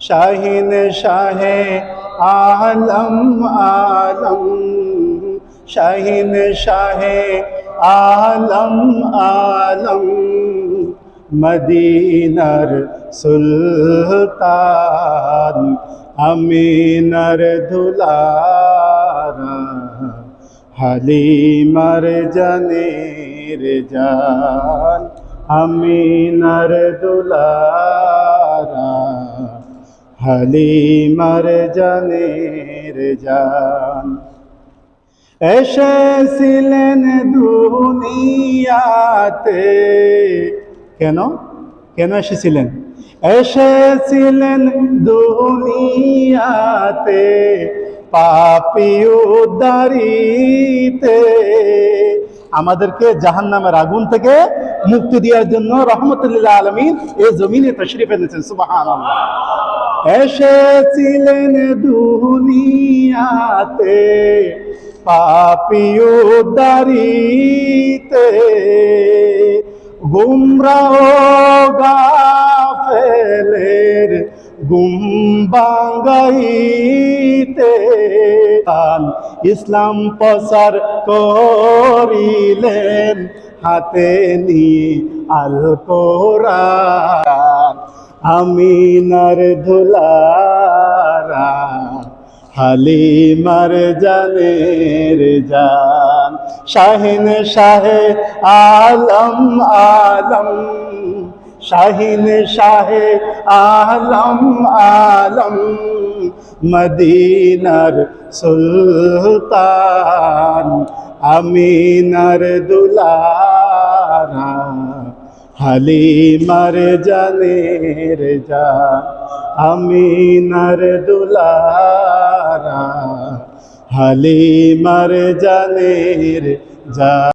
শাহিন শাহে আলম আলম। শাহিন শাহে আলম আলম। মদিনার সুলতান, আমিনার দুলারা হালিমার জানের জান, আমিনার দুলারা হালিমার জানের জান। এসেছিলেন দুনিয়াতে। কেন? কেন এসেছিলেন? এসেছিলেন দুনিয়াতে পাপি উদ্ধারিতে আমাদেরকে জাহান্নামের আগুন থেকে মুক্তি দেওয়ার জন্য রহমতুল্লাহ আলমিন এই জমিনে তশরিফ এনেছেন সুবাহান এসেছিলেন দুনিয়াতে পাপি উদ্ধারিতে গুমরাহ গাফেলের গুম্বাঙ্গাইতে আন ইসলাম প্রচার করিলেন হাতে নিয়ে আল আমিনার ধুলারা, হালিমার জানের জান। শাহিন শাহে আলম আলম, শাহিন শাহে আলম আলম, মদিনার সুলতান, আমিনার দুলারা। হালিমার জানের যা আমিনার দুলারা। হালিমার জানের জান